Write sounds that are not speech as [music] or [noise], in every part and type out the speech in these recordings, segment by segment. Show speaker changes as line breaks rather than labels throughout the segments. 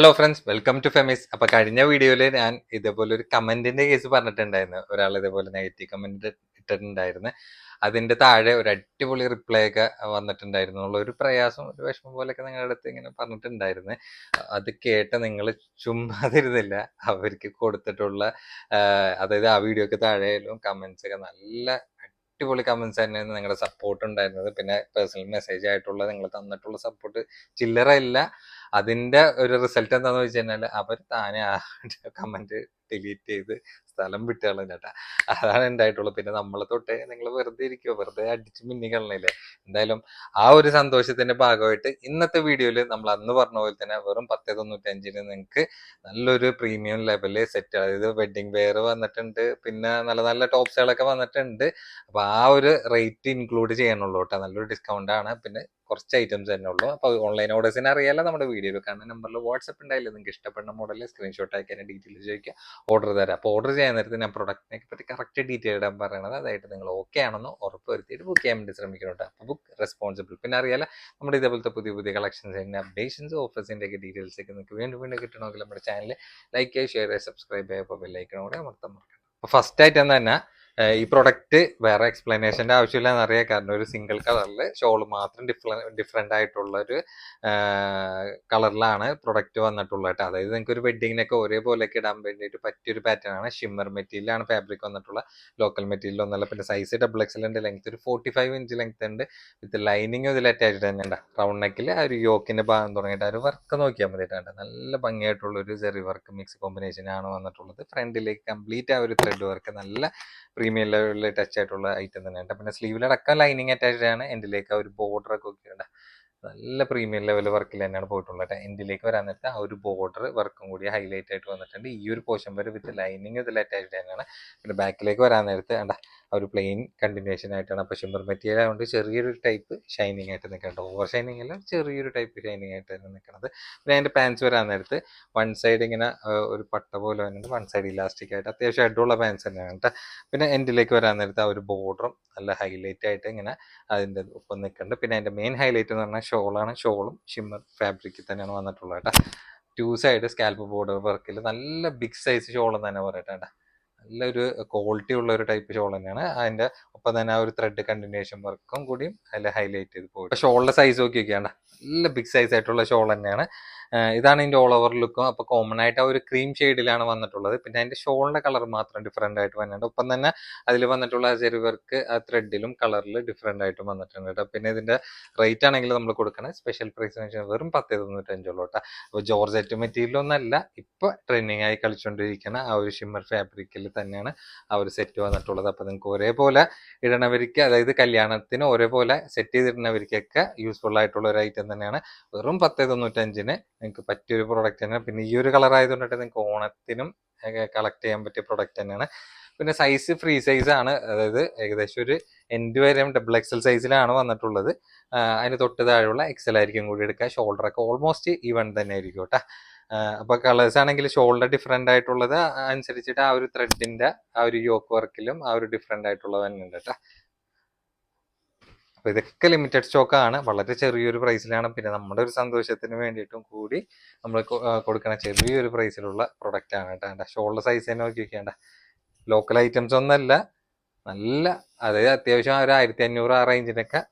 Hello friends welcome to ഫെമിസ് അപ്പൊ കഴിഞ്ഞ വീഡിയോയിൽ ഞാൻ ഇതേപോലെ ഒരു കമന്റിന്റെ കേസ് പറഞ്ഞിട്ടുണ്ടായിരുന്നു. ഒരാൾ ഇതേപോലെ നെഗറ്റീവ് കമന്റ് ഇട്ടിട്ടുണ്ടായിരുന്നു. അതിന്റെ താഴെ ഒരു അടിപൊളി റിപ്ലൈ ഒക്കെ വന്നിട്ടുണ്ടായിരുന്നു. ഉള്ള ഒരു പ്രയാസം ഒരു വിഷമം പോലെയൊക്കെ നിങ്ങളുടെ അടുത്ത് ഇങ്ങനെ പറഞ്ഞിട്ടുണ്ടായിരുന്നു. അത് കേട്ട് നിങ്ങൾ ചുമ്മാതിരുന്നില്ല. അവർക്ക് കൊടുത്തിട്ടുള്ള അതായത് ആ വീഡിയോക്ക് താഴെയായാലും കമന്റ്സ് ഒക്കെ നല്ല അടിപൊളി കമന്റ്സ് തന്നെയാണ് നിങ്ങളുടെ സപ്പോർട്ട് ഉണ്ടായിരുന്നത്. പിന്നെ പേഴ്സണൽ മെസ്സേജ് ആയിട്ടുള്ള നിങ്ങൾ തന്നിട്ടുള്ള സപ്പോർട്ട് ചില്ലറ ഇല്ല അതിന്റെ ഒരു റിസൾട്ട് എന്താന്ന് വെച്ച് കഴിഞ്ഞാൽ അവർ താനെ ആ [laughs] കമന്റ് ഡിലീറ്റ് ചെയ്ത് സ്ഥലം വിട്ടുകളും ചേട്ടാ അതാണ് ഉണ്ടായിട്ടുള്ളത് പിന്നെ നമ്മളെ തൊട്ടേ നിങ്ങൾ വെറുതെ ഇരിക്കുമോ വെറുതെ അടിച്ച് മിന്നി കളഞ്ഞില്ലേ എന്തായാലും ആ ഒരു സന്തോഷത്തിന്റെ ഭാഗമായിട്ട് ഇന്നത്തെ വീഡിയോയിൽ നമ്മൾ അന്ന് പറഞ്ഞ പോലെ തന്നെ വെറും പത്ത് തൊണ്ണൂറ്റഞ്ചിന് നിങ്ങൾക്ക് നല്ലൊരു പ്രീമിയം ലെവൽ സെറ്റ് അതായത് വെഡിങ് വെയർ വന്നിട്ടുണ്ട്. പിന്നെ നല്ല നല്ല ടോപ്സുകളൊക്കെ വന്നിട്ടുണ്ട്. അപ്പൊ ആ ഒരു റേറ്റ് ഇൻക്ലൂഡ് ചെയ്യണുള്ളൂ കേട്ടോ. നല്ലൊരു ഡിസ്കൗണ്ട് ആണ്. പിന്നെ കുറച്ച് ഐറ്റംസ് തന്നെ ഉള്ളൂ. അപ്പോൾ ഓൺലൈൻ ഓർഡേഴ്സിന് അറിയാലോ നമ്മുടെ വീഡിയോയിൽ കാണുന്ന നമ്പറിൽ വാട്സപ്പ് ഉണ്ടായില്ല നിങ്ങൾക്ക് ഇഷ്ടപ്പെടുന്ന മോഡലിൽ സ്ക്രീൻഷോട്ട് അയക്കാൻ ഡീറ്റെയിൽസ് ചോദിക്കുക. ഓർഡർ തരാം. അപ്പോൾ ഓർഡർ ചെയ്യാൻ നേരത്തെ ഞാൻ പ്രൊഡക്റ്റിനെ പറ്റി കറക്റ്റ് ഡീറ്റെയിൽ ഇടാൻ പറയണത്. അതായത് നിങ്ങൾ ഓക്കെ ആണെന്ന് ഉറപ്പ് വരുത്തിയിട്ട് ബുക്ക് ചെയ്യാൻ വേണ്ടി ശ്രമിക്കുന്നുണ്ട് അപ്പോൾ ബുക്ക് റെസ്പോൺസിബിൾ പിന്നെ അറിയാലോ നമ്മുടെ ഇതേപോലത്തെ പുതിയ പുതിയ കളക്ഷൻസിന്റെ അപ്ഡേഷൻസ് ഓഫേഴ്സിന്റെ ഒക്കെ ഡീറ്റെയിൽസ് ഒക്കെ നിങ്ങൾക്ക് വീണ്ടും വീണ്ടും കിട്ടണമെങ്കിൽ നമ്മുടെ ചാനൽ ലൈക്ക് ചെയ്യുക ഷെയർ ചെയ്യുക സബ്സ്ക്രൈബ് ചെയ്യുക അപ്പോൾ ബെല്ലൈക്കണോടെ അമർത്താൻ മറക്കണം അപ്പോൾ ഫസ്റ്റ് ആയിട്ട് തന്നെ ഈ പ്രൊഡക്റ്റ് വേറെ എക്സ്പ്ലനേഷന്റെ ആവശ്യമില്ല എന്നറിയാം കാരണം ഒരു സിംഗിൾ കളറിൽ ഷോൾ മാത്രം ഡിഫറെ ഡിഫറെന്റ് ആയിട്ടുള്ള ഒരു കളറിലാണ് പ്രൊഡക്റ്റ് വന്നിട്ടുള്ളത് കേട്ടോ. അതായത് നിങ്ങൾക്ക് ഒരു വെഡ്ഡിങ്ങിനൊക്കെ ഒരേപോലെയൊക്കെ ഇടാൻ വേണ്ടിയിട്ട് പറ്റിയൊരു പാറ്റേൺ ആണ്. ഷിമ്മർ മെറ്റീരിയലാണ് ഫാബ്രിക് വന്നിട്ടുള്ള ലോക്കൽ മെറ്റീരിയൽ ഒന്നല്ല. പിന്നെ സൈസ് ഡബിൾ എക്സൽ ഉണ്ട് ലെങ്ത് ഒരു ഫോർട്ടി ഫൈവ് ഇഞ്ച് ലെങ്ത് ഉണ്ട് വിത്ത് ലൈനിങ് ഇതിൽ അറ്റാച്ച്ഡ് തന്നെ റൗണ്ട് നെക്കിൽ ആ ഒരു യോക്കിന്റെ ഭാഗം തുടങ്ങിയിട്ട് ആ ഒരു വർക്ക് നോക്കിയാൽ മതി കേട്ടോ. നല്ല ഭംഗിയായിട്ടുള്ള ഒരു ചെറിയ വർക്ക് മിക്സ് കോമ്പിനേഷൻ ആണ് വന്നിട്ടുള്ളത്. ഫ്രണ്ടിലേക്ക് കംപ്ലീറ്റ് ആ ഒരു ത്രെഡ് വർക്ക് നല്ല പ്രീമിയം ലെവലിൽ ടച്ച് ആയിട്ടുള്ള ഐറ്റം തന്നെയാണ്. പിന്നെ സ്ലീവിലടക്കം ലൈനിങ് അറ്റാച്ച്ഡ് ആണ്. എൻഡിലേക്ക് ഒരു ബോർഡർ ഒക്കെ ഉണ്ട് നല്ല പ്രീമിയം ലെവൽ വർക്കിൽ തന്നെയാണ് പോയിട്ടുള്ളത് എൻഡിലേക്ക് വരാൻ നേരത്തെ ആ ഒരു ബോർഡർ വർക്കും കൂടി ഹൈലൈറ്റ് ആയിട്ട് വന്നിട്ടുണ്ട്. ഈ ഒരു പോർഷൻ വരെ വിത്ത് ലൈനിങ് ഇതിൽ അറ്റാച്ച്ഡ് തന്നെയാണ്. പിന്നെ ബാക്കിലേക്ക് വരാൻ നേരത്തെ വേണ്ട ആ ഒരു പ്ലെയിൻ കണ്ടിന്യൂഷൻ ആയിട്ടാണ്. അപ്പോൾ ഷിമ്മർ മെറ്റീരിയൽ ആയതുകൊണ്ട് ചെറിയൊരു ടൈപ്പ് ഷൈനിങ് ആയിട്ട് നിൽക്കുന്നുണ്ട് ഓവർ ഷൈനിങ് അല്ല ചെറിയൊരു ടൈപ്പ് ഷൈനിങ് ആയിട്ട് തന്നെ നിൽക്കുന്നത് പിന്നെ അതിന്റെ പാൻസ് വരാൻ നേരത്ത് വൺ സൈഡ് ഇങ്ങനെ ഒരു പട്ട പോലെ വന്നിട്ട് വൺ സൈഡ് ഇലാസ്റ്റിക് ആയിട്ട് അത്യാവശ്യം ഹെഡുള്ള പാൻസ് തന്നെയാണ് കേട്ടോ പിന്നെ എൻഡിലേക്ക് വരാൻ നേരത്ത് ആ ഒരു ബോർഡറും നല്ല ഹൈലൈറ്റ് ആയിട്ട് ഇങ്ങനെ അതിന്റെ ഒപ്പം നിൽക്കുന്നുണ്ട് പിന്നെ അതിന്റെ മെയിൻ ഹൈലൈറ്റ് എന്ന് പറഞ്ഞാൽ ഷോളാണ് ഷോളും ഷിമ്മർ ഫാബ്രിക്കിൽ തന്നെയാണ് വന്നിട്ടുള്ളത് കേട്ടോ ടു സൈഡ് സ്കാൽപ്പ് ബോർഡർ വർക്കിൽ നല്ല ബിഗ് സൈസ് ഷോൾ തന്നെ പറയട്ടെ നല്ലൊരു ക്വാളിറ്റി ഉള്ള ഒരു ടൈപ്പ് ഷോൾ തന്നെയാണ്. അതിന്റെ ഒപ്പം തന്നെ ആ ഒരു ത്രെഡ് കണ്ടിന്യൂഷൻ വർക്കും കൂടിയും അതിൽ ഹൈലൈറ്റ് ചെയ്ത് പോകും ഷോളിന്റെ സൈസ് നോക്കി നോക്കിയാണ് നല്ല ബിഗ് സൈസ് ആയിട്ടുള്ള ഷോൾ തന്നെയാണ്. ഇതാണ് ഇതിന്റെ ഓൾ ഓവർ ലുക്കും അപ്പോൾ കോമൺ ആയിട്ട് ആ ഒരു ക്രീം ഷെയ്ഡിലാണ് വന്നിട്ടുള്ളത്. പിന്നെ അതിന്റെ ഷോളിന്റെ കളർ മാത്രം ഡിഫറെന്റ് ആയിട്ട് വന്നിട്ടുണ്ട്. ഒപ്പം തന്നെ അതിൽ വന്നിട്ടുള്ള ചെറു വർക്ക് ആ ത്രെഡിലും കളറിൽ ഡിഫറെന്റ് ആയിട്ട് വന്നിട്ടുണ്ട് കേട്ടോ. പിന്നെ ഇതിന്റെ റേറ്റ് ആണെങ്കിൽ നമ്മൾ കൊടുക്കണേ. സ്പെഷ്യൽ പ്രൈസ് എന്ന് വെച്ചാൽ വെറും പത്ത് തൊണ്ണൂറ്റഞ്ചുള്ളൂ കേട്ടോ. അപ്പോൾ ജോർജറ്റ് മെറ്റീരിയൽ ഒന്നല്ല ഇപ്പൊ ട്രെൻഡിങ് ആയി കളിച്ചുകൊണ്ടിരിക്കുന്ന ആ ഒരു ഷിമ്മർ ഫാബ്രിക്കിൽ തന്നെയാണ് ആ ഒരു സെറ്റ് വന്നിട്ടുള്ളത്. അപ്പോൾ നിങ്ങൾക്ക് ഒരേപോലെ ഇടണവർക്ക് അതായത് കല്യാണത്തിന് ഒരേപോലെ സെറ്റ് ചെയ്തിടുന്നവർക്കൊക്കെ യൂസ്ഫുൾ ആയിട്ടുള്ള ഒരു ഐറ്റം തന്നെയാണ്. വെറും പത്ത് തൊണ്ണൂറ്റഞ്ചിന് നിങ്ങൾക്ക് പറ്റിയൊരു പ്രോഡക്റ്റ് തന്നെയാണ്. പിന്നെ ഈ ഒരു കളർ ആയതുകൊണ്ടിട്ട് നിങ്ങൾക്ക് ഓണത്തിനും കളക്ട് ചെയ്യാൻ പറ്റിയ പ്രോഡക്റ്റ് തന്നെയാണ്. പിന്നെ സൈസ് ഫ്രീ സൈസ് ആണ്. അതായത് ഏകദേശം ഒരു എൻഡ് വരെയും ഡബിൾ എക്സൽ സൈസിലാണ് വന്നിട്ടുള്ളത്. അതിന് തൊട്ട് താഴെയുള്ള എക്സൽ ആയിരിക്കും കൂടി എടുക്കുക. ഷോൾഡർ ഒക്കെ ഓൾമോസ്റ്റ് ഈവൺ തന്നെ ആയിരിക്കും കേട്ടോ. അപ്പൊ കളേഴ്സ് ആണെങ്കിൽ ഷോൾഡർ ഡിഫറെന്റ് ആയിട്ടുള്ളത് അനുസരിച്ചിട്ട് ആ ഒരു ത്രെഡിന്റെ ആ ഒരു യോക്ക് വർക്കിലും ആ ഒരു ഡിഫറെന്റ് ആയിട്ടുള്ളത് തന്നെ ഉണ്ട് കേട്ടോ. അപ്പൊ ഇതൊക്കെ ലിമിറ്റഡ് സ്റ്റോക്ക് ആണ്. വളരെ ചെറിയൊരു പ്രൈസിലാണ് പിന്നെ നമ്മുടെ ഒരു സന്തോഷത്തിന് വേണ്ടിയിട്ടും കൂടി നമ്മൾ കൊടുക്കുന്ന ചെറിയൊരു പ്രൈസിലുള്ള പ്രൊഡക്റ്റ് ആണ് കേട്ടോ. ഷോൾഡർ സൈസ് തന്നെ നോക്കി വെക്കേണ്ട ലോക്കൽ ഐറ്റംസ് ഒന്നല്ല. നല്ല അതായത് അത്യാവശ്യം ഒരു ആയിരത്തി അഞ്ഞൂറ് ആ റേഞ്ചിനൊക്കെ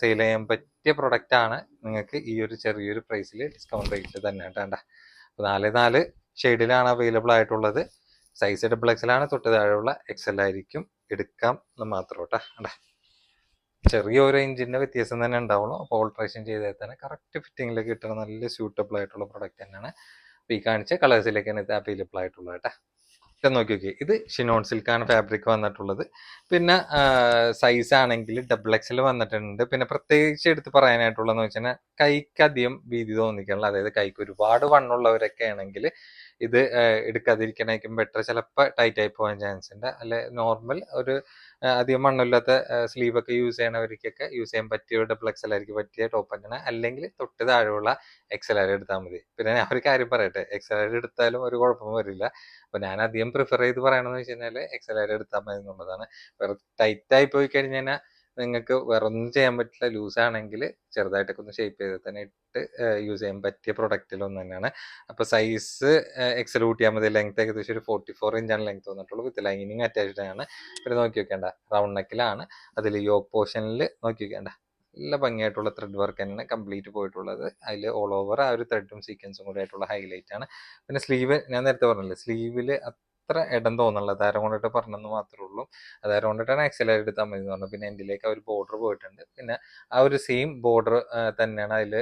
സെയിൽ ചെയ്യാൻ പറ്റിയ പ്രൊഡക്റ്റ് ആണ്. നിങ്ങൾക്ക് ഈ ഒരു ചെറിയൊരു പ്രൈസിൽ ഡിസ്കൗണ്ട് റേറ്റ് തന്നെ കേട്ടോ അപ്പോൾ നാല് നാല് ഷെയ്ഡിലാണ് അവൈലബിൾ ആയിട്ടുള്ളത്. സൈസ് ഡബിൾ എക്സലാണ് തൊട്ട് താഴെയുള്ള എക്സൽ ആയിരിക്കും എടുക്കാം എന്ന് മാത്രം കേട്ടോ ചെറിയ ഒരു ഇഞ്ചിന്റെ വ്യത്യാസം തന്നെ ഉണ്ടാവുള്ളൂ. അപ്പോൾ ഓൾട്രേഷൻ ചെയ്താൽ തന്നെ കറക്റ്റ് ഫിറ്റിംഗിലേക്ക് കിട്ടുന്ന നല്ല സ്യൂട്ടബിൾ ആയിട്ടുള്ള പ്രൊഡക്റ്റ് തന്നെയാണ്. അപ്പോൾ ഈ കാണിച്ച കളേഴ്സിലേക്കാണ് ഇത് അവൈലബിൾ ആയിട്ടുള്ളത് കേട്ടോ. നോക്കി നോക്കി ഇത് ഷിനോൺ സിൽക്കാണ് ഫാബ്രിക് വന്നിട്ടുള്ളത്. പിന്നെ സൈസ് ആണെങ്കിൽ ഡബിൾ എക്സൽ വന്നിട്ടുണ്ട്. പിന്നെ പ്രത്യേകിച്ച് എടുത്ത് പറയാനായിട്ടുള്ളതെന്ന് വെച്ചാൽ കൈക്ക് അധികം വീതി തോന്നിക്കാനുള്ള അതായത് കൈക്ക് ഒരുപാട് വണ്ണുള്ളവരൊക്കെ ആണെങ്കിൽ ഇത് എടുക്കാതിരിക്കണേക്കും ബെറ്റർ ചിലപ്പോൾ ടൈറ്റ് ആയി പോകാൻ ചാൻസ് ഉണ്ട്. അല്ലെ നോർമൽ ഒരു അധികം മണ്ണില്ലാത്ത സ്ലീവ് ഒക്കെ യൂസ് ചെയ്യണവർക്കൊക്കെ യൂസ് ചെയ്യാൻ പറ്റിയ ഡബിൾ എക്സൽ ആയിരിക്കും പറ്റിയ ടോപ്പ് അങ്ങനെ അല്ലെങ്കിൽ തൊട്ട് താഴെയുള്ള എക്സൽ ആർ എടുത്താൽ മതി. പിന്നെ ഞാൻ ഒരു കാര്യം പറയട്ടെ എക്സൽ ആർ എടുത്താലും ഒരു കുഴപ്പമൊന്നും വരില്ല. അപ്പൊ ഞാൻ അധികം പ്രിഫർ ചെയ്ത് പറയണമെന്ന് വെച്ച് കഴിഞ്ഞാൽ എക്സൽ ആർ എടുത്താൽ മതി എന്നുള്ളതാണ്. വെറുതെ ടൈറ്റ് ആയി പോയി കഴിഞ്ഞാൽ നിങ്ങൾക്ക് വേറെ ഒന്നും ചെയ്യാൻ പറ്റില്ല. ലൂസ് ആണെങ്കിൽ ചെറുതായിട്ടൊക്കെ ഒന്ന് ഷേപ്പ് ചെയ്ത് തന്നെ ഇട്ട് യൂസ് ചെയ്യാൻ പറ്റിയ പ്രൊഡക്റ്റിൽ ഒന്ന് തന്നെയാണ്. അപ്പോൾ സൈസ് എക്സൽ കൂട്ടിയാൽ മതി. ലെങ്ത് ഏകദേശം ഒരു ഫോർട്ടി ഫോർ ഇഞ്ചാണ് ലെങ്ത് വന്നിട്ടുള്ളൂ. വിത്ത് ലൈനിങ് അറ്റാച്ച്ഡ് ആണ്. പിന്നെ നോക്കി വെക്കേണ്ട. റൗണ്ട് നെക്കിലാണ് അതിൽ യോക്ക് പോർഷനിൽ നോക്കി വെക്കേണ്ട. നല്ല ഭംഗിയായിട്ടുള്ള ത്രെഡ് വർക്ക് തന്നെയാണ് കംപ്ലീറ്റ് പോയിട്ടുള്ളത്. അതിൽ ഓൾ ഓവർ ആ ഒരു ത്രെഡും സീക്വൻസും കൂടി ആയിട്ടുള്ള ഹൈലൈറ്റ് ആണ്. പിന്നെ സ്ലീവ് ഞാൻ നേരത്തെ പറഞ്ഞില്ലേ സ്ലീവിൽ അത്ര ഇടം തോന്നുന്നുള്ളത് അതാരം കൊണ്ടിട്ട് പറഞ്ഞെന്ന് മാത്രമേ ഉള്ളൂ. അതാരം കൊണ്ടിട്ടാണ് എക്സലായിട്ട് എടുത്താൽ മതി എന്ന് പറഞ്ഞു. പിന്നെ എൻഡിലേക്ക് ഒരു ബോർഡർ പോയിട്ടുണ്ട്. പിന്നെ ആ ഒരു സെയിം ബോർഡർ തന്നെയാണ് അതിൽ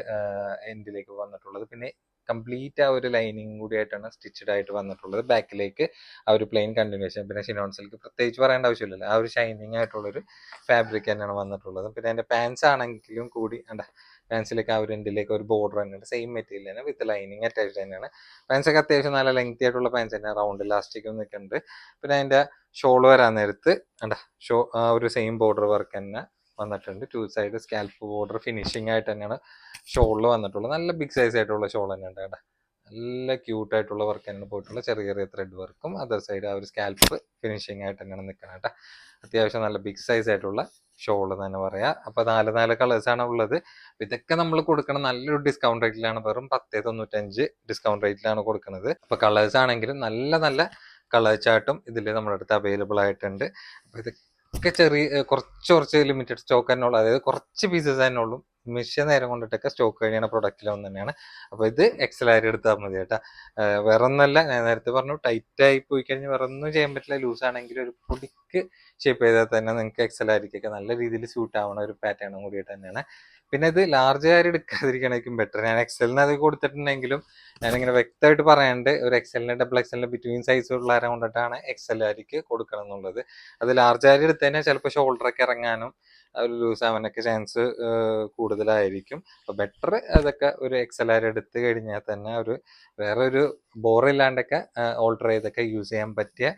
എൻഡിലേക്ക് വന്നിട്ടുള്ളത്. പിന്നെ കംപ്ലീറ്റ് ആ ഒരു ലൈനിങ് കൂടി ആയിട്ടാണ് സ്റ്റിച്ചഡ് ആയിട്ട് വന്നിട്ടുള്ളത്. ബാക്കിലേക്ക് ആ ഒരു പ്ലെയിൻ കണ്ടിന്യൂഷൻ പിന്നെ ഷിനോൺ സിൽക്ക് പ്രത്യേകിച്ച് പറയേണ്ട ആവശ്യമില്ലല്ലോ. ആ ഒരു ഷൈനിങ് ആയിട്ടുള്ളൊരു ഫാബ്രിക് തന്നെയാണ് വന്നിട്ടുള്ളത്. പിന്നെ അതിന്റെ പാൻസ് ആണെങ്കിലും കൂടി എന്താ പാൻസിലേക്ക് ആ ഒരു എൻഡിലേക്ക് ഒരു ബോർഡർ തന്നെയാണ് സെയിം മെറ്റീരിയൽ തന്നെ വിത്ത് ലൈനിങ് അറ്റാച്ച്ഡ് തന്നെയാണ്. പാൻസൊക്കെ അത്യാവശ്യം നല്ല ലെങ്തി ആയിട്ടുള്ള പാൻസ് തന്നെ റൗണ്ട് ഇലാസ്റ്റിക്കും നിൽക്കുന്നുണ്ട്. പിന്നെ അതിന്റെ ഷോൾ വരാൻ നേരത്ത് എന്താ ഷോ ഒരു സെയിം ബോർഡർ വർക്ക് തന്നെ വന്നിട്ടുണ്ട്. Two side scallop border finishing ആയിട്ട് തന്നെയാണ് ഷോളിൽ വന്നിട്ടുള്ളത്. നല്ല ബിഗ് സൈസ് ആയിട്ടുള്ള ഷോൾ തന്നെ ഉണ്ട് കേട്ടോ നല്ല ക്യൂട്ട് ആയിട്ടുള്ള വർക്ക് തന്നെയാണ് പോയിട്ടുള്ള ചെറിയ ചെറിയ ത്രെഡ് വർക്കും അതർ സൈഡ് ആ ഒരു സ്കാൽപ്പ് ഫിനിഷിംഗ് ആയിട്ട് തന്നെയാണ് നിൽക്കുന്നത് കേട്ടോ അത്യാവശ്യം നല്ല ബിഗ് സൈസ് ആയിട്ടുള്ള ഷോൾ തന്നെ പറയാം. അപ്പൊ നാല് നാല് ആണ് ഉള്ളത്. ഇതൊക്കെ നമ്മൾ കൊടുക്കണം നല്ലൊരു ഡിസ്കൗണ്ട് റേറ്റിലാണ് വെറും പത്തേ തൊണ്ണൂറ്റഞ്ച് ഡിസ്കൗണ്ട് റേറ്റിലാണ് കൊടുക്കുന്നത് അപ്പൊ കളേഴ്സ് ആണെങ്കിലും നല്ല നല്ല കളർ ചാർട്ടും ഇതിൽ നമ്മുടെ അടുത്ത് അവൈലബിൾ ആയിട്ടുണ്ട്. അപ്പൊ ഇതൊക്കെ ചെറിയ കുറച്ച് കുറച്ച് ലിമിറ്റഡ് സ്റ്റോക്ക് തന്നെ ഉള്ളൂ. അതായത് കുറച്ച് പീസസ് തന്നെ ഉള്ളൂ. നിമിഷ നേരം കൊണ്ടിട്ടൊക്കെ സ്റ്റോക്ക് കഴിയുന്ന പ്രൊഡക്റ്റിൽ ഒന്ന് തന്നെയാണ്. അപ്പോൾ ഇത് എക്സലാരി എടുത്താൽ മതി കേട്ടോ. വേറെ ഒന്നല്ല ഞാൻ നേരത്തെ പറഞ്ഞു ടൈറ്റ് ആയി പോയി കഴിഞ്ഞാൽ വേറെ ഒന്നും ചെയ്യാൻ പറ്റില്ല. ലൂസ് ആണെങ്കിൽ ഒരു പൊടിക്ക് ഷേപ്പ് ചെയ്താൽ തന്നെ നിങ്ങൾക്ക് എക്സലാരിക്കൊക്കെ നല്ല രീതിയിൽ സ്യൂട്ട് ആവുന്ന ഒരു പാറ്റേണും കൂടിയിട്ട് തന്നെയാണ്. പിന്നെ ഇത് ലാർജ് കാര്യം എടുക്കാതിരിക്കണേക്കും ബെറ്റർ ഞാൻ എക്സലിന് അത് കൊടുത്തിട്ടുണ്ടെങ്കിലും ഞാനിങ്ങനെ വ്യക്തമായിട്ട് പറയാണ്ട് ഒരു എക്സലിന് ഡബിൾ എക്സലിന് ബിറ്റ്വീൻ സൈസ് ഉള്ള ആരെ കൊണ്ടിട്ടാണ് എക്സൽ ആരിക്ക് കൊടുക്കണം എന്നുള്ളത്. അത് ലാർജ് കാര്യം എടുത്തു കഴിഞ്ഞാൽ ചിലപ്പോൾ ഷോൾഡറൊക്കെ ഇറങ്ങാനും ഒരു ലൂസ് ആവാനൊക്കെ ചാൻസ് കൂടുതലായിരിക്കും. അപ്പോൾ ബെറ്റർ അതൊക്കെ ഒരു എക്സൽ ആർ എടുത്തു കഴിഞ്ഞാൽ തന്നെ ഒരു വേറെ ഒരു ബോറില്ലാണ്ടൊക്കെ ഓൾട്ടർ ചെയ്തൊക്കെ യൂസ് ചെയ്യാൻ പറ്റിയ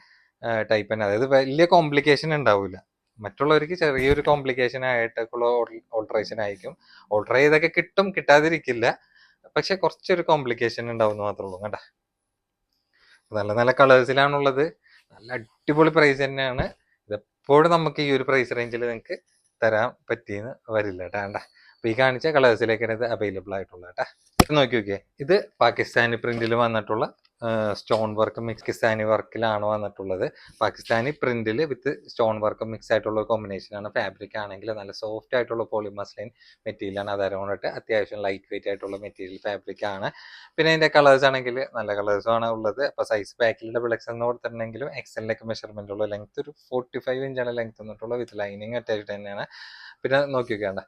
ടൈപ്പ് തന്നെ. അതായത് വലിയ കോംപ്ലിക്കേഷൻ ഉണ്ടാവില്ല മറ്റുള്ളവർക്ക് ചെറിയൊരു കോംപ്ലിക്കേഷൻ ആയിട്ടൊക്കെയുള്ള ഓൾട്രേഷൻ ആയിരിക്കും. ഓൾട്ടർ ചെയ്തൊക്കെ കിട്ടും കിട്ടാതിരിക്കില്ല. പക്ഷെ കുറച്ചൊരു കോംപ്ലിക്കേഷൻ ഉണ്ടാവും മാത്രമേ ഉള്ളൂ. കേട്ടാ നല്ല നല്ല കളേഴ്സിലാണുള്ളത് നല്ല അടിപൊളി പ്രൈസ് തന്നെയാണ്. ഇതെപ്പോഴും നമുക്ക് ഈ ഒരു പ്രൈസ് റേഞ്ചിൽ നിങ്ങൾക്ക് തരാൻ പറ്റിയെന്ന് വരില്ല കേട്ടാ. അപ്പൊ ഈ കാണിച്ച കളേഴ്സിലേക്കാണ് ഇത് അവൈലബിൾ ആയിട്ടുള്ളത് കേട്ടാ. നോക്കി നോക്കിയേ. ഇത് പാകിസ്ഥാനി പ്രിന്റിൽ വന്നിട്ടുള്ള സ്റ്റോൺ വർക്ക് മിക്സ് കിസാനി വർക്കിലാണ് വന്നിട്ടുള്ളത്. പാകിസ്ഥാനി പ്രിന്റിൽ വിത്ത് സ്റ്റോൺ വർക്ക് മിക്സ് ആയിട്ടുള്ള കോമ്പിനേഷൻ ആണ്. ഫാബ്രിക് ആണെങ്കിൽ നല്ല സോഫ്റ്റ് ആയിട്ടുള്ള പോളിമസ്ലിൻ മെറ്റീരിയൽ ആണ്. അത് കൊണ്ടിട്ട് അത്യാവശ്യം ലൈറ്റ് വെയിറ്റ് ആയിട്ടുള്ള മെറ്റീരിയൽ ഫാബ്രിക് ആണ്. പിന്നെ അതിന്റെ കളേഴ്സ് ആണെങ്കിൽ നല്ല കളേഴ്സും ആണ് ഉള്ളത്. അപ്പൊ സൈസ് ബാക്കിൽ ഡബിൾ എക്സ് എന്ന് കൊടുത്തിട്ടുണ്ടെങ്കിലും എക്സലിലേക്ക് മെഷർമെന്റ് ഉള്ള ലെങ്ത് ഒരു ഫോർട്ടി ഫൈവ് ഇഞ്ചാണ് ലെങ്ത് വന്നിട്ടുള്ള വിത്ത് ലൈനിങ് അറ്റാച്ച്ഡ് തന്നെയാണ്. പിന്നെ നോക്കി നോക്കേണ്ട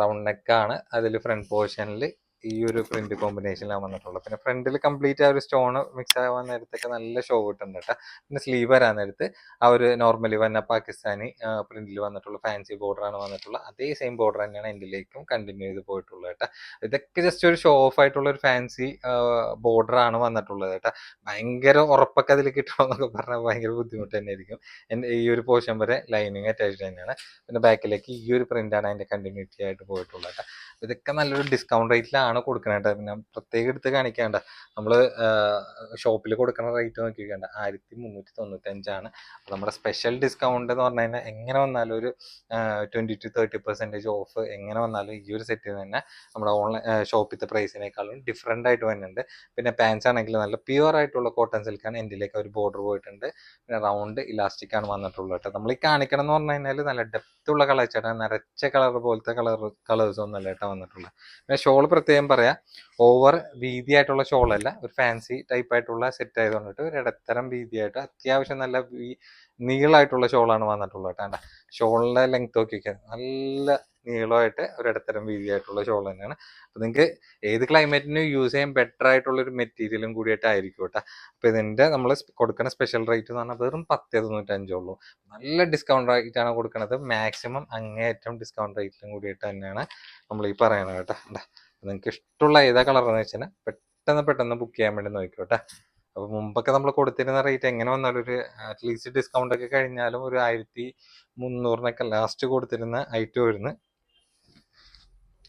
റൗണ്ട് നെക്കാണ് അതിൽ ഫ്രണ്ട് പോർഷനിൽ ഈ ഒരു പ്രിന്റ് കോമ്പിനേഷനിലാണ് വന്നിട്ടുള്ളത് പിന്നെ ഫ്രണ്ടിൽ കംപ്ലീറ്റ് ആ ഒരു സ്റ്റോൺ മിക്സ് ആവാൻ നേരത്തൊക്കെ നല്ല ഷോ കിട്ടുന്നുണ്ട് കേട്ടോ. പിന്നെ സ്ലീവ് വരാൻ നേരത്ത് ആ ഒരു നോർമലി വന്ന പാകിസ്ഥാനി പ്രിന്റിൽ വന്നിട്ടുള്ള ഫാൻസി ബോർഡർ ആണ് വന്നിട്ടുള്ള അതേ സെയിം ബോർഡർ തന്നെയാണ് എന്റെലേക്കും കണ്ടിന്യൂ ചെയ്ത് പോയിട്ടുള്ളത് കേട്ടോ. ഇതൊക്കെ ജസ്റ്റ് ഒരു ഷോ ഓഫ് ആയിട്ടുള്ള ഒരു ഫാൻസി ബോർഡർ ആണ് വന്നിട്ടുള്ളത് കേട്ടോ. ഭയങ്കര ഉറപ്പൊക്കെ അതിൽ കിട്ടണമെന്നൊക്കെ പറഞ്ഞാൽ ഭയങ്കര ബുദ്ധിമുട്ട് തന്നെ ആയിരിക്കും എന്റെ ഈ ഒരു പോർഷൻ വരെ ലൈനിങ് അറ്റാച്ച്ഡ് തന്നെയാണ്. പിന്നെ ബാക്കിലേക്ക് ഈ ഒരു പ്രിന്റാണ് അതിന്റെ കണ്ടിന്യൂറ്റി ആയിട്ട് പോയിട്ടുള്ളത് കേട്ടോ. ഇതൊക്കെ നല്ലൊരു ഡിസ്കൗണ്ട് റേറ്റിലാണ് കൊടുക്കണേട്ട പിന്നെ പ്രത്യേകം എടുത്ത് കാണിക്കേണ്ട നമ്മൾ ഷോപ്പിൽ കൊടുക്കുന്ന റേറ്റ് നോക്കിക്കേണ്ട ആയിരത്തി മുന്നൂറ്റി തൊണ്ണൂറ്റഞ്ചാണ് അപ്പോൾ നമ്മുടെ സ്പെഷ്യൽ ഡിസ്കൗണ്ട് എന്ന് പറഞ്ഞു കഴിഞ്ഞാൽ എങ്ങനെ വന്നാലും ഒരു twenty to thirty percentage off എങ്ങനെ വന്നാലും ഈ ഒരു സെറ്റിൽ തന്നെ നമ്മുടെ ഓൺലൈൻ ഷോപ്പിലത്തെ പ്രൈസിനേക്കാളും ഡിഫറെന്റ് ആയിട്ട് വരുന്നുണ്ട്. പിന്നെ പാൻസ് ആണെങ്കിൽ നല്ല പ്യുവർ ആയിട്ടുള്ള കോട്ടൺ സിൽക്കാണ് എന്റിലേക്ക് ഒരു ബോർഡർ പോയിട്ടുണ്ട്. പിന്നെ റൗണ്ട് ഇലാസ്റ്റിക് ആണ് വന്നിട്ടുള്ളത് കേട്ടോ നമ്മൾ ഈ കാണിക്കണം എന്ന് പറഞ്ഞു കഴിഞ്ഞാൽ നല്ല ഡെപ്ത് ഉള്ള കളർ ചേട്ടാ നരച്ച കളർ പോലത്തെ കളർ കളേഴ്സ് ഒന്നല്ല കേട്ടോ വന്നിട്ടുള്ളത് പിന്നെ ഷോൾ പ്രത്യേകം പറയാം ഓവർ വീതിയായിട്ടുള്ള ഷോളല്ല ഒരു ഫാൻസി ടൈപ്പ് ആയിട്ടുള്ള സെറ്റ് ആയതുകൊണ്ടിട്ട് ഒരു ഇടത്തരം വീതിയായിട്ട് അത്യാവശ്യം നല്ല നീളായിട്ടുള്ള ഷോളാണ് വന്നിട്ടുള്ളത് കേട്ടോ. ഷോളിന്റെ ലെങ്ത് നോക്കിയൊക്കെ നല്ല നീളമായിട്ട് ഒരു ഇടത്തരം വീതിയായിട്ടുള്ള ഷോൾ തന്നെയാണ്. അപ്പൊ നിങ്ങൾക്ക് ഏത് ക്ലൈമറ്റിനും യൂസ് ചെയ്യാൻ ബെറ്റർ ആയിട്ടുള്ള ഒരു മെറ്റീരിയലും കൂടിയിട്ടായിരിക്കും കേട്ടോ. അപ്പൊ ഇതിന്റെ നമ്മൾ കൊടുക്കുന്ന സ്പെഷ്യൽ റേറ്റ് എന്ന് പറഞ്ഞാൽ വെറും പത്തേ തൊണ്ണൂറ്റഞ്ചുള്ളൂ നല്ല ഡിസ്കൗണ്ട് റേറ്റാണ് കൊടുക്കുന്നത് മാക്സിമം അങ്ങേയറ്റം ഡിസ്കൗണ്ട് റേറ്റിലും കൂടിയിട്ട് തന്നെയാണ് നമ്മൾ ഈ പറയുന്നത് കേട്ടോ നിങ്ങൾക്ക് ഇഷ്ടമുള്ള ഏതാ കളറെന്ന് വെച്ചാൽ പെട്ടെന്ന് പെട്ടെന്ന് ബുക്ക് ചെയ്യാൻ വേണ്ടി നോക്കിക്കോട്ടെ അപ്പൊ മുമ്പൊക്കെ നമ്മൾ കൊടുത്തിരുന്ന റേറ്റ് എങ്ങനെ വന്നാലും ഒരു അറ്റ്ലീസ്റ്റ് ഡിസ്കൗണ്ട് ഒക്കെ കഴിഞ്ഞാലും ഒരു ആയിരത്തി മുന്നൂറിനൊക്കെ ലാസ്റ്റ് കൊടുത്തിരുന്ന ഐറ്റം വരുന്നു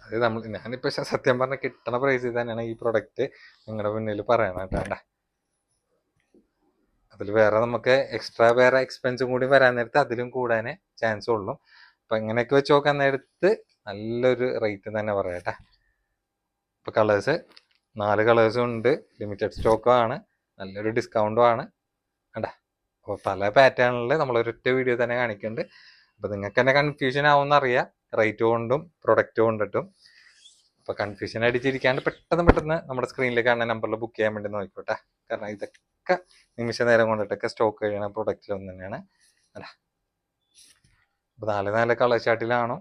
അത് നമ്മൾ ഞാനിപ്പോ ശ- സത്യം പറഞ്ഞ കിട്ടണ പ്രൈസിൽ തന്നെയാണ് ഈ പ്രൊഡക്റ്റ് നിങ്ങളുടെ മുന്നിൽ പറയണം കേട്ടോ. അതിൽ വേറെ നമുക്ക് എക്സ്ട്രാ വേറെ എക്സ്പെൻസും കൂടി വരാൻ നേരത്ത് അതിലും കൂടാനേ ചാൻസ് ഉള്ളൂ. അപ്പൊ ഇങ്ങനെയൊക്കെ വെച്ച് നോക്കാൻ നേരത്ത് നല്ലൊരു റേറ്റ് തന്നെ പറയാട്ടെ ഇപ്പൊ കളേഴ്സ് നാല് കളേഴ്സും ഉണ്ട്. ലിമിറ്റഡ് സ്റ്റോക്കും ആണ്. നല്ലൊരു ഡിസ്കൗണ്ടും ആണ്. കണ്ടാ? അപ്പോൾ പല പാറ്റേണിൽ നമ്മൾ ഒരൊറ്റ വീഡിയോ തന്നെ കാണിക്കുന്നുണ്ട് അപ്പോൾ നിങ്ങൾക്ക് തന്നെ കൺഫ്യൂഷൻ ആവുമെന്ന് അറിയാം. റേറ്റ് കൊണ്ടും പ്രൊഡക്റ്റ് കൊണ്ടിട്ടും. അപ്പോൾ കൺഫ്യൂഷൻ അടിച്ചിരിക്കാണ്ട് പെട്ടെന്ന് പെട്ടെന്ന് നമ്മുടെ സ്ക്രീനിലേക്ക് കാണുന്ന നമ്പറിൽ ബുക്ക് ചെയ്യാൻ വേണ്ടി നോക്കിക്കോട്ടെ. കാരണം ഇതൊക്കെ നിമിഷ നേരം കൊണ്ടിട്ടൊക്കെ സ്റ്റോക്ക് കഴിയണ പ്രൊഡക്റ്റിൽ ഒന്ന് തന്നെയാണ്. അല്ല. അപ്പോൾ നാല് നാല് കളർ ചാർട്ടിലാണോ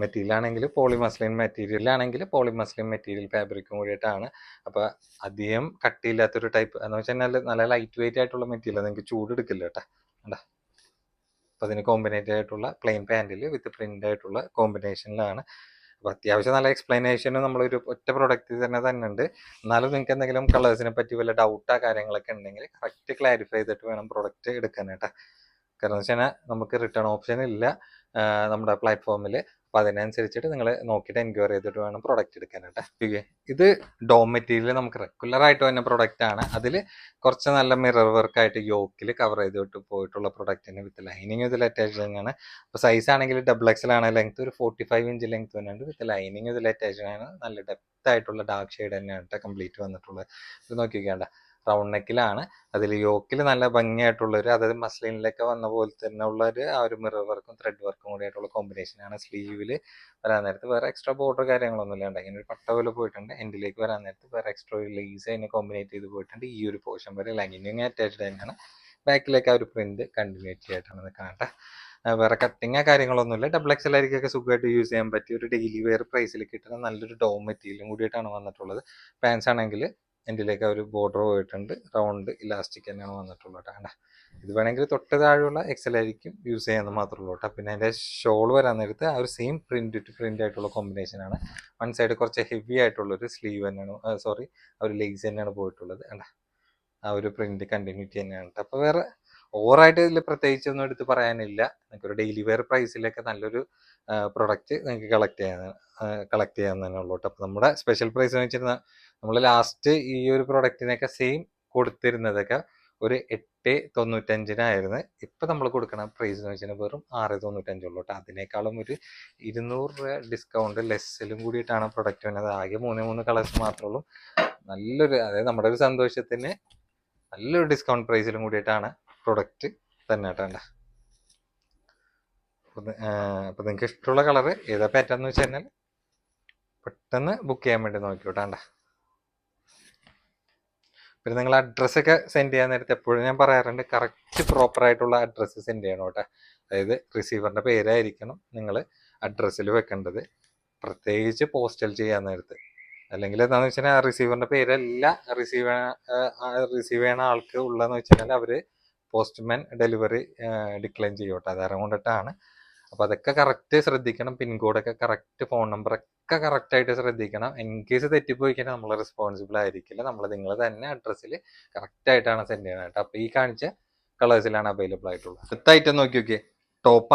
മെറ്റീരിയൽ ആണെങ്കിൽ പോളിമസ്ലിൻ മെറ്റീരിയൽ ആണെങ്കിൽ പോളിമസ്ലിൻ മെറ്റീരിയൽ ഫാബ്രിക്കും കൂടിയിട്ടാണ്. അപ്പോൾ അധികം കട്ടിയില്ലാത്തൊരു ടൈപ്പ് എന്ന് വെച്ചാൽ നല്ല ലൈറ്റ് വെയിറ്റ് ആയിട്ടുള്ള മെറ്റീരിയൽ നിങ്ങൾക്ക് ചൂട് എടുക്കില്ല കേട്ടോ. അപ്പോൾ അതിന് കോമ്പിനേറ്റ് ആയിട്ടുള്ള പ്ലെയിൻ പാന്റിൽ വിത്ത് പ്രിന്റ് ആയിട്ടുള്ള കോമ്പിനേഷനിലാണ് അപ്പോൾ അത്യാവശ്യം നല്ല എക്സ്പ്ലനേഷനും നമ്മളൊരു ഒറ്റ പ്രൊഡക്റ്റ് തന്നെ തന്നെ ഉണ്ട്. എന്നാലും നിങ്ങൾക്ക് എന്തെങ്കിലും കളേഴ്സിനെ പറ്റി വല്ല ഡൗട്ടാ കാര്യങ്ങളൊക്കെ ഉണ്ടെങ്കിൽ കറക്റ്റ് ക്ലാരിഫൈ ചെയ്തിട്ട് വേണം പ്രൊഡക്റ്റ് എടുക്കാനായിട്ട് കാരണം വെച്ച് കഴിഞ്ഞാൽ നമുക്ക് റിട്ടേൺ ഓപ്ഷൻ ഇല്ല. നമ്മുടെ പ്ലാറ്റ്ഫോമിൽ അപ്പോൾ അതിനനുസരിച്ചിട്ട് നിങ്ങൾ നോക്കിയിട്ട് എൻക്വയറി ചെയ്തിട്ട് വേണം പ്രൊഡക്റ്റ് എടുക്കാനായിട്ട്. ഓക്കെ ഇത് ഡോം മെറ്റീരിയൽ നമുക്ക് റെഗുലർ ആയിട്ട് വരുന്ന പ്രൊഡക്റ്റ് ആണ്. അതിൽ കുറച്ച് നല്ല മിറർ വർക്ക് ആയിട്ട് യോക്കിൽ കവർ ചെയ്തിട്ട് പോയിട്ടുള്ള പ്രൊഡക്റ്റ് തന്നെ വിത്ത് ലൈനിങ് ഇതിൽ അറ്റാച്ച് തന്നെയാണ് അപ്പോൾ സൈസ് ആണെങ്കിൽ ഡബിൾ എക്സൽ ആണ് ലെങ്ത് ഒരു ഫോർട്ടി ഫൈവ് ഇഞ്ച് ലെങ്ത് തന്നെയുണ്ട് വിത്ത് ലൈനിങ് ഇതിൽ അറ്റാച്ച് ആണ്. നല്ല ഡെപ്ത് ആയിട്ടുള്ള ഡാർക്ക് ഷെയ്ഡ് തന്നെയാണ് കംപ്ലീറ്റ് വന്നിട്ടുള്ളത്. ഇത് നോക്കി നോക്കിക്കേണ്ട. റൗണ്ട് നെക്കിലാണ് അതിൽ യോക്കിൽ നല്ല ഭംഗിയായിട്ടുള്ളൊരു അതായത് മസ്ലിനിലൊക്കെ വന്ന പോലെ തന്നെ ഉള്ള ഒരു ആ ഒരു മിറർ വർക്കും ത്രെഡ് വർക്കും കൂടി ആയിട്ടുള്ള കോമ്പിനേഷനാണ് സ്ലീവിൽ വരാൻ നേരത്ത്. വേറെ എക്സ്ട്രാ ബോർഡർ കാര്യങ്ങളൊന്നും ഇല്ലാണ്ട്. ഇങ്ങനെ ഒരു പട്ട പോലെ പോയിട്ടുണ്ട്. എൻഡിലേക്ക് വരാൻ നേരത്ത് വേറെ എക്സ്ട്രാ ഒരു ലേസ് അതിനെ കോമ്പിനേറ്റ് ചെയ്ത് പോയിട്ടുണ്ട്. ഈ ഒരു പോർഷൻ വരെ ലൈനിങ് അറ്റാച്ച്ഡ് തന്നെയാണ്. ബാക്കിലേക്ക് ആ ഒരു പ്രിന്റ് കണ്ടിന്യൂറ്റി ആയിട്ടാണ് കാണട്ടെ. വേറെ കട്ടിങ്ങോ കാര്യങ്ങളൊന്നുമില്ല ഡബിൾ എക്സൽ ആയിരിക്കൊക്കെ സുഖമായിട്ട് യൂസ് ചെയ്യാൻ പറ്റിയ ഒരു ഡെയിലി വെയർ പ്രൈസിൽ കിട്ടുന്ന നല്ലൊരു ഡോം മെറ്റീരിയലും കൂടിയിട്ടാണ് വന്നിട്ടുള്ളത്. പാൻസ് ആണെങ്കിൽ എന്റെലേക്ക് ഒരു ബോർഡർ പോയിട്ടുണ്ട്. റൗണ്ട് ഇലാസ്റ്റിക് തന്നെയാണ് വന്നിട്ടുള്ളത് കേട്ടോ. ഇത് വേണമെങ്കിൽ തൊട്ട് താഴെയുള്ള എക്സലായിരിക്കും യൂസ് ചെയ്യാമെന്ന് മാത്രമേ ഉള്ളൂ കേട്ടോ. പിന്നെ അതിന്റെ ഷോൾ വരാൻ നേരത്ത് ആ ഒരു സെയിം പ്രിന്റ് ടു പ്രിന്റ് ആയിട്ടുള്ള കോമ്പിനേഷനാണ് വൺ സൈഡ് കുറച്ച് ഹെവി ആയിട്ടുള്ള ഒരു സ്ലീവ് തന്നെയാണ് സോറി ആ ഒരു ലെഗ്സ് തന്നെയാണ് പോയിട്ടുള്ളത്. കണ്ട ആ ഒരു പ്രിന്റ് കണ്ടിന്യൂറ്റി തന്നെയാണ്. അപ്പോൾ വേറെ ഓവറായിട്ട് ഇതിൽ പ്രത്യേകിച്ച് ഒന്നും എടുത്ത് പറയാനില്ല. നിങ്ങൾക്ക് ഒരു ഡെയിലി വെയർ പ്രൈസിലൊക്കെ നല്ലൊരു പ്രൊഡക്റ്റ് നിങ്ങൾക്ക് കളക്ട് ചെയ്യാൻ കളക്ട് ചെയ്യാൻ തന്നെ ഉള്ളൂ കേട്ടോ. അപ്പോൾ നമ്മുടെ സ്പെഷ്യൽ പ്രൈസ് എന്ന് വെച്ചിരുന്നാൽ നമ്മൾ ലാസ്റ്റ് ഈ ഒരു പ്രൊഡക്റ്റിനൊക്കെ സെയിം കൊടുത്തിരുന്നതൊക്കെ ഒരു എട്ട് തൊണ്ണൂറ്റഞ്ചിനായിരുന്നു. ഇപ്പം നമ്മൾ കൊടുക്കണ പ്രൈസ് എന്ന് വെച്ചാൽ വെറും ആറ് തൊണ്ണൂറ്റഞ്ചുള്ളൂ കേട്ടോ. അതിനേക്കാളും ഒരു ഇരുന്നൂറ് രൂപ ഡിസ്കൗണ്ട് ലെസ്സിലും കൂടിയിട്ടാണ് പ്രൊഡക്റ്റ് വന്നത് ആകെ മൂന്ന് മൂന്ന് കളേഴ്സ് മാത്രമേ ഉള്ളൂ. നല്ലൊരു അതായത് നമ്മുടെ ഒരു സന്തോഷത്തിന് നല്ലൊരു ഡിസ്കൗണ്ട് പ്രൈസിലും കൂടിയിട്ടാണ് പ്രൊഡക്റ്റ് തന്നെ കേട്ടോ അപ്പോൾ നിങ്ങൾക്ക് ഇഷ്ടമുള്ള കളർ ഏതാ പാറ്റേൺ എന്ന് വെച്ച് കഴിഞ്ഞാൽ പെട്ടെന്ന് ബുക്ക് ചെയ്യാൻ വേണ്ടി നോക്കിയോട്ടാണ്ട പിന്നെ നിങ്ങൾ അഡ്രസ്സ് ഒക്കെ സെൻഡ് ചെയ്യാൻ നേരത്തെ എപ്പോഴും ഞാൻ പറയാറുണ്ട് കറക്റ്റ് പ്രോപ്പർ ആയിട്ടുള്ള അഡ്രസ്സ് സെൻഡ് ചെയ്യണം കേട്ടോ. അതായത് റിസീവറിന്റെ പേരായിരിക്കണം നിങ്ങൾ അഡ്രസ്സിൽ വെക്കേണ്ടത്. പ്രത്യേകിച്ച് പോസ്റ്റൽ ചെയ്യാൻ നേരത്ത്. അല്ലെങ്കിൽ എന്താണെന്ന് വെച്ചാൽ ആ റിസീവറിന്റെ പേരല്ല റിസീവ് റിസീവ് ചെയ്യണ ആൾക്ക് ഉള്ളതെന്ന് വെച്ചാൽ അവർ പോസ്റ്റ്മാൻ ഡെലിവറി ഡിക്ലൈൻ ചെയ്യും കേട്ടോ. അത് കൊണ്ടിട്ടാണ്. അപ്പൊ അതൊക്കെ കറക്റ്റ് ശ്രദ്ധിക്കണം പിൻകോഡൊക്കെ കറക്റ്റ് ഫോൺ നമ്പർ ഒക്കെ കറക്റ്റ് ആയിട്ട് ശ്രദ്ധിക്കണം. ഇൻ കേസ് തെറ്റിപ്പോയി കഴിഞ്ഞാൽ നമ്മൾ റെസ്പോൺസിബിൾ ആയിരിക്കില്ല. നമ്മൾ നിങ്ങൾ തന്നെ അഡ്രസ്സിൽ കറക്റ്റ് ആയിട്ടാണ് സെൻഡ് ചെയ്യണം കേട്ടോ. അപ്പൊ ഈ കാണിച്ച കളേഴ്സിലാണ് അവൈലബിൾ ആയിട്ടുള്ളത്. അടുത്ത ഐറ്റം നോക്കി നോക്കിയേ.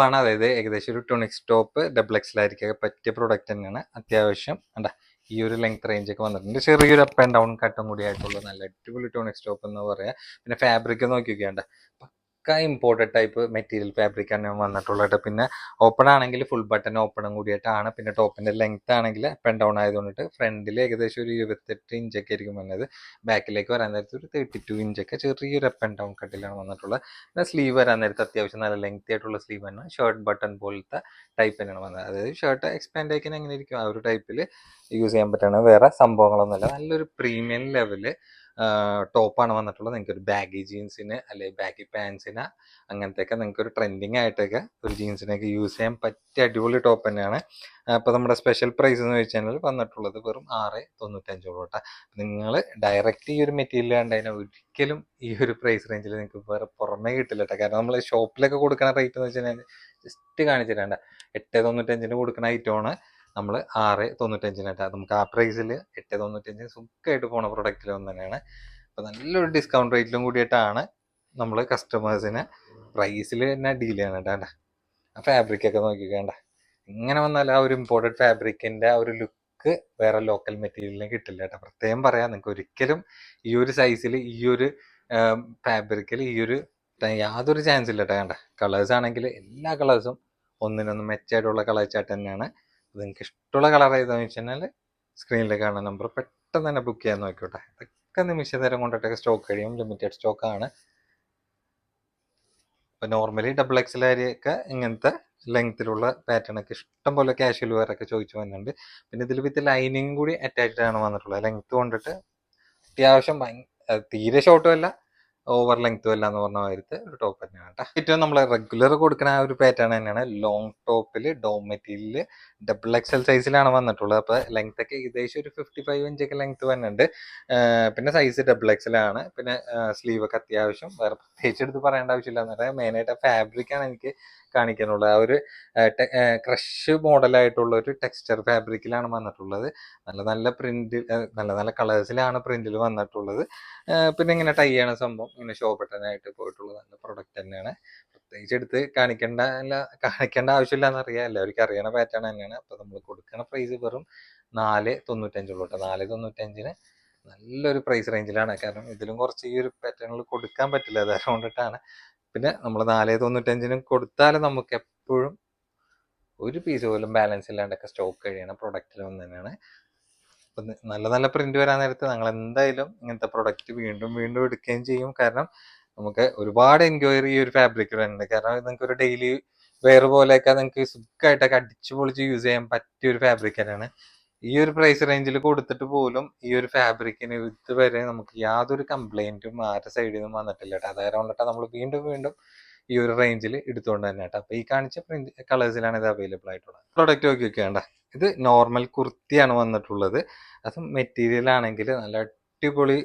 ആണ്. അതായത് ഏകദേശം ഒരു ടൊണിക്സ് ടോപ്പ് ഡബിൾ എക്സിലായിരിക്കും പറ്റിയ പ്രൊഡക്റ്റ് തന്നെയാണ്. അത്യാവശ്യം എന്താ ഈ ഒരു ലെങ്ത് റേഞ്ച് ഒക്കെ വന്നിട്ടുണ്ട്. ചെറിയൊരു അപ്പ് ആൻഡ് ഡൗൺ കട്ടും കൂടി ആയിട്ടുള്ള നല്ല അടിപൊളി ടോണിക്സ് ടോപ്പ് എന്ന് പറയാം. പിന്നെ ഫാബ്രിക് നോക്കി നോക്കിയാണ്ട പക്ക ഇമ്പോർട്ടഡ് ടൈപ്പ് മെറ്റീരിയൽ ഫാബ്രിക് ആണ് വന്നിട്ടുള്ളത്. പിന്നെ ഓപ്പൺ ആണെങ്കിൽ ഫുൾ ബട്ടൺ ഓപ്പണും കൂടിയിട്ടാണ്. പിന്നെ ടോപ്പിന്റെ ലെങ്ത് ആണെങ്കിൽ അപ്പ് ആൻഡ് ഡൗൺ ആയതുകൊണ്ട് ഫ്രണ്ടിൽ ഏകദേശം ഒരു ഇരുപത്തെട്ട് ഇഞ്ചൊക്കെ ആയിരിക്കും വന്നത്. ബാക്കിലേക്ക് വരാൻ നേരത്ത് ഒരു തേർട്ടി ടു ഇഞ്ചൊക്കെ ചെറിയൊരു അപ്പ് ആൻഡ് ഡൗൺ കട്ടിലാണ് വന്നിട്ടുള്ളത്. പിന്നെ സ്ലീവ് വരാൻ നേരത്ത് അത്യാവശ്യം നല്ല ലെങ്ത് ആയിട്ടുള്ള സ്ലീവ് ആണ് ഷർട്ട് ബട്ടൺ പോലത്തെ ടൈപ്പ് തന്നെയാണ് വന്നത്. അതായത് ഷർട്ട് എക്സ്പാൻഡ് ആയിക്കാൻ എങ്ങനെ ഇരിക്കും? ആ ഒരു ടൈപ്പിൽ യൂസ് ചെയ്യാൻ പറ്റുന്ന വേറെ സംഭവങ്ങളൊന്നുമില്ല. നല്ലൊരു പ്രീമിയം ലെവൽ ടോപ്പാണ് വന്നിട്ടുള്ളത്. നിങ്ങൾക്ക് ഒരു ബാഗി ജീൻസിന് അല്ലെങ്കിൽ ബാഗി പാൻസിന് അങ്ങനത്തെയൊക്കെ നിങ്ങൾക്ക് ഒരു ട്രെൻഡിങ് ആയിട്ടൊക്കെ ഒരു ജീൻസിനൊക്കെ യൂസ് ചെയ്യാൻ പറ്റിയ അടിപൊളി ടോപ്പ് തന്നെയാണ്. അപ്പോൾ നമ്മുടെ സ്പെഷ്യൽ പ്രൈസ് എന്ന് വെച്ചാൽ വന്നിട്ടുള്ളത് വെറും ആറ് തൊണ്ണൂറ്റഞ്ചോളം കേട്ടോ. നിങ്ങൾ ഡയറക്റ്റ് ഈ ഒരു മെറ്റീരിയൽ കണ്ടതിന് ഒരിക്കലും ഈ ഒരു പ്രൈസ് റേഞ്ചിൽ നിങ്ങൾക്ക് വേറെ പുറമേ കിട്ടില്ല കേട്ടോ. കാരണം നമ്മൾ ഷോപ്പിലൊക്കെ കൊടുക്കുന്ന റേറ്റ് എന്ന് വെച്ചാൽ ജസ്റ്റ് കാണിച്ചിട്ടുണ്ട് എട്ട് തൊണ്ണൂറ്റഞ്ചിന് കൊടുക്കുന്ന ഐറ്റമാണ് നമ്മൾ ആറ് തൊണ്ണൂറ്റഞ്ചിനായിട്ട് നമുക്ക് ആ പ്രൈസിൽ എട്ട് തൊണ്ണൂറ്റഞ്ചിന് സുഖമായിട്ട് പോണ പ്രൊഡക്റ്റിൽ ഒന്ന് തന്നെയാണ് അപ്പോൾ നല്ലൊരു ഡിസ്കൗണ്ട് റേറ്റിലും കൂടിയിട്ടാണ് നമ്മൾ കസ്റ്റമേഴ്സിന് പ്രൈസിൽ തന്നെ ഡീൽ ചെയ്യണം കേട്ടോ ആ ഫാബ്രിക് ഒക്കെ നോക്കിക്കേണ്ട ഇങ്ങനെ വന്നാൽ ആ ഒരു ഇമ്പോർട്ടഡ് ഫാബ്രിക്കിന്റെ ആ ഒരു ലുക്ക് വേറെ ലോക്കൽ മെറ്റീരിയലിന് കിട്ടില്ല കേട്ടോ. പ്രത്യേകം പറയാം നിങ്ങൾക്ക് ഒരിക്കലും ഈ ഒരു സൈസിൽ ഈ ഒരു ഫാബ്രിക്കിൽ ഈ ഒരു യാതൊരു ചാൻസ് ഇല്ല കേട്ടോ കണ്ട. കളേഴ്സ് ആണെങ്കിൽ എല്ലാ കളേഴ്സും ഒന്നിനൊന്ന് മെച്ചായിട്ടുള്ള കളർ തന്നെയാണ്. നിങ്ങൾക്ക് ഇഷ്ടമുള്ള കളർ ഏതാണെന്ന് വെച്ച് കഴിഞ്ഞാൽ സ്ക്രീനിൽ കാണുന്ന നമ്പർ പെട്ടെന്ന് തന്നെ ബുക്ക് ചെയ്യാൻ നോക്കിക്കോട്ടെ. ഇതൊക്കെ നിമിഷ നേരം കൊണ്ടിട്ടൊക്കെ സ്റ്റോക്ക് കഴിയും ലിമിറ്റഡ് സ്റ്റോക്ക് ആണ്. ഇപ്പോൾ നോർമലി ഡബിൾ എക്സൽ ഒക്കെ ഇങ്ങനത്തെ ലെങ്ത്തിലുള്ള പാറ്റേൺ ഒക്കെ ഇഷ്ടം പോലെ ക്യാഷ്വൽ വെയറൊക്കെ ചോദിച്ചു വന്നിട്ടുണ്ട്. പിന്നെ ഇതിൽ വിത്ത് ലൈനിങ് കൂടി അറ്റാച്ച്ഡ് ആണ് വന്നിട്ടുള്ളത്. ലെങ്ത് കൊണ്ടിട്ട് അത്യാവശ്യം തീരെ ഷോർട്ടും അല്ല. ഓവർ ലെങ്ത്തും അല്ല എന്ന് പറഞ്ഞ മാതിരത്തെ ഒരു ടോപ്പ് തന്നെയാണ് കേട്ടോ. ഏറ്റവും നമ്മൾ റെഗുലർ കൊടുക്കുന്ന ഒരു പാറ്റേൺ തന്നെയാണ്. ലോങ് ടോപ്പിൽ ഡോം മെറ്റീരിയൽ ഡബിൾ എക്സൽ സൈസിലാണ് വന്നിട്ടുള്ളത്. അപ്പോൾ ലെങ്ത് ഒക്കെ ഏകദേശം ഒരു ഫിഫ്റ്റി ഫൈവ് ഇഞ്ചൊക്കെ ലെങ്ത് വന്നിട്ടുണ്ട്. പിന്നെ സൈസ് ഡബിൾ എക്സലാണ് പിന്നെ സ്ലീവ് ഒക്കെ അത്യാവശ്യം. വേറെ പ്രത്യേകിച്ച് എടുത്ത് പറയേണ്ട ആവശ്യമില്ല എന്ന് പറയാം മെയിനായിട്ട് ഫാബ്രിക്കാണ് എനിക്ക് കാണിക്കാനുള്ളത് ആ ഒരു ക്രഷ് മോഡലായിട്ടുള്ള ഒരു ടെക്സ്ചർ ഫാബ്രിക്കിലാണ് വന്നിട്ടുള്ളത്. നല്ല നല്ല പ്രിന്റ് നല്ല നല്ല കളേഴ്സിലാണ് പ്രിന്റിൽ വന്നിട്ടുള്ളത്. പിന്നെ ഇങ്ങനെ ടൈ ആണ് സംഭവം ഇങ്ങനെ ഷോ ബട്ടനായിട്ട് പോയിട്ടുള്ള നല്ല പ്രൊഡക്റ്റ് തന്നെയാണ്. പ്രത്യേകിച്ച് എടുത്ത് കാണിക്കേണ്ട അല്ല കാണിക്കേണ്ട ആവശ്യമില്ല എന്നറിയാം എല്ലാവർക്കും അറിയണ പാറ്റേൺ തന്നെയാണ്. അപ്പോൾ നമ്മൾ കൊടുക്കുന്ന പ്രൈസ് വെറും നാല് തൊണ്ണൂറ്റഞ്ചുള്ളൂ കേട്ടോ. നാല് തൊണ്ണൂറ്റഞ്ചിന് നല്ലൊരു പ്രൈസ് റേഞ്ചിലാണ് കാരണം ഇതിലും കുറച്ച് ഈ ഒരു പാറ്റേണിൽ കൊടുക്കാൻ പറ്റില്ല. അത് അതുകൊണ്ടിട്ടാണ് പിന്നെ നമ്മൾ നാല് തൊണ്ണൂറ്റഞ്ചിനും കൊടുത്താൽ നമുക്ക് എപ്പോഴും ഒരു പീസ് പോലും ബാലൻസ് ഇല്ലാണ്ടൊക്കെ സ്റ്റോക്ക് കഴിയണ പ്രൊഡക്റ്റിൽ ഒന്ന് തന്നെയാണ് അപ്പം നല്ല നല്ല പ്രിന്റ് വരാൻ നേരത്ത് ഞങ്ങൾ എന്തായാലും ഇങ്ങനത്തെ പ്രൊഡക്റ്റ് വീണ്ടും വീണ്ടും എടുക്കുകയും ചെയ്യും. കാരണം നമുക്ക് ഒരുപാട് എൻക്വയറി ഈ ഒരു ഫാബ്രിക് വരുന്നുണ്ട്. കാരണം നിങ്ങൾക്ക് ഒരു ഡെയിലി വെയർ പോലെയൊക്കെ നിങ്ങൾക്ക് സുഖമായിട്ടൊക്കെ അടിച്ചു പൊളിച്ച് യൂസ് ചെയ്യാൻ പറ്റിയ ഒരു ഫാബ്രിക് ഈ ഒരു പ്രൈസ് റേഞ്ചിൽ കൊടുത്തിട്ട് പോലും ഈ ഒരു ഫാബ്രിക്കിന് ഇതുവരെ നമുക്ക് യാതൊരു കംപ്ലൈന്റും ആരുടെ സൈഡിൽ നിന്നും വന്നിട്ടില്ല കേട്ടോ അതായത് നമ്മൾ വീണ്ടും വീണ്ടും ഈ ഒരു റേഞ്ചിൽ എടുത്തുകൊണ്ട് തന്നെ കേട്ടോ അപ്പോൾ ഈ കാണിച്ച പ്രിന്റ് കളേഴ്സിലാണ് ഇത് അവൈലബിൾ ആയിട്ടുള്ളത്. പ്രൊഡക്റ്റ് നോക്കി വെക്കേണ്ട ഇത് നോർമൽ കുർത്തിയാണ് വന്നിട്ടുള്ളത്. അത് മെറ്റീരിയൽ ആണെങ്കിൽ നല്ല അടിപൊളി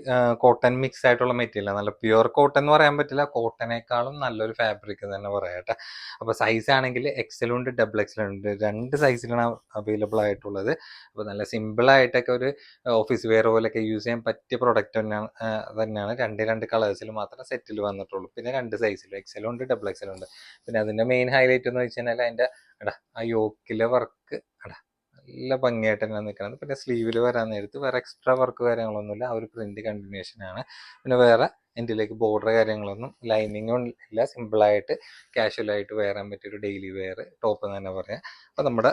കോട്ടൺ മിക്സ് ആയിട്ടുള്ള മെറ്റീരിയൽ നല്ല പ്യുവർ കോട്ടൺ എന്ന് പറയാൻ പറ്റില്ല. കോട്ടണേക്കാളും നല്ലൊരു ഫാബ്രിക് തന്നെ പറയാട്ടെ അപ്പോൾ സൈസ് ആണെങ്കിൽ എക്സലുണ്ട് ഡബിൾ എക്സൽ ഉണ്ട് രണ്ട് സൈസിലാണ് അവൈലബിൾ ആയിട്ടുള്ളത്. അപ്പോൾ നല്ല സിമ്പിൾ ആയിട്ടൊക്കെ ഒരു ഓഫീസ് വെയർ പോലെയൊക്കെ യൂസ് ചെയ്യാൻ പറ്റിയ പ്രൊഡക്റ്റ് തന്നെയാണ് തന്നെയാണ്. രണ്ട് രണ്ട് കളേഴ്സിൽ മാത്രം സെറ്റിൽ വന്നിട്ടുള്ളൂ. പിന്നെ രണ്ട് സൈസിലും എക്സലും ഉണ്ട് ഡബിൾ എക്സലും ഉണ്ട് പിന്നെ അതിന്റെ മെയിൻ ഹൈലൈറ്റ് എന്ന് വെച്ച് കഴിഞ്ഞാൽ അതിന്റെ എടാ ആ യോക്കിലെ വർക്ക് എടാ നല്ല ഭംഗിയായിട്ട് തന്നെ നിൽക്കുന്നത് പിന്നെ സ്ലീവിൽ വരാൻ നേരത്ത് വേറെ എക്സ്ട്രാ വർക്ക് കാര്യങ്ങളൊന്നുമില്ല. ആ ഒരു പ്രിന്റ് കണ്ടിന്യൂഷൻ ആണ്. പിന്നെ വേറെ എന്റെയിലേക്ക് ബോർഡർ കാര്യങ്ങളൊന്നും ലൈനിങ്ങും ഇല്ല. സിമ്പിളായിട്ട് കാഷ്വലായിട്ട് വേറാൻ പറ്റിയ ഒരു ഡെയിലി വെയർ ടോപ്പ് എന്ന് തന്നെ പറയാം. അപ്പോൾ നമ്മുടെ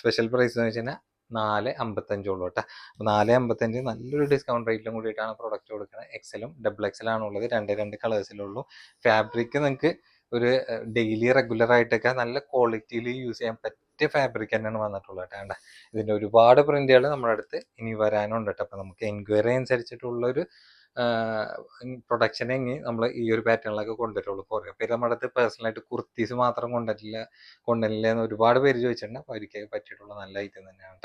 സ്പെഷ്യൽ പ്രൈസ് എന്ന് വെച്ച് നാല് അമ്പത്തഞ്ചുള്ളൂ കേട്ടോ. അപ്പോൾ നാല് അമ്പത്തഞ്ച് നല്ലൊരു ഡിസ്കൗണ്ട് റേറ്റിലും കൂടിയിട്ടാണ് പ്രൊഡക്റ്റ് കൊടുക്കുന്നത് എക്സലും ഡബിൾ എക്സലാണുള്ളത് രണ്ട് രണ്ട് കളേഴ്സിലുള്ളൂ ഫാബ്രിക് നിങ്ങൾക്ക് ഒരു ഡെയിലി റെഗുലർ ആയിട്ടൊക്കെ നല്ല ക്വാളിറ്റിയിൽ യൂസ് ചെയ്യാൻ പറ്റിയ ഫാബ്രിക് തന്നെയാണ് വന്നിട്ടുള്ളത് കേട്ടോ. ഇതിന്റെ ഒരുപാട് പ്രിന്റുകൾ നമ്മുടെ അടുത്ത് ഇനി വരാനുണ്ട് കേട്ടോ. അപ്പോൾ നമുക്ക് എൻക്വയറി അനുസരിച്ചിട്ടുള്ള ഒരു പ്രൊഡക്ഷനെ നമ്മൾ ഈ ഒരു പാറ്റേണിലൊക്കെ കൊണ്ടുവരുള്ളൂ. കുറേ പേര് നമ്മുടെ അടുത്ത് പേഴ്സണലായിട്ട് കുർത്തീസ് മാത്രം കൊണ്ടുവരില്ല കൊണ്ടുവരില്ല എന്ന് ഒരുപാട് പേര് ചോദിച്ചിട്ടുണ്ട്. അപ്പോൾ അവർക്ക് പറ്റിയിട്ടുള്ള നല്ല ഐറ്റം തന്നെയാണ്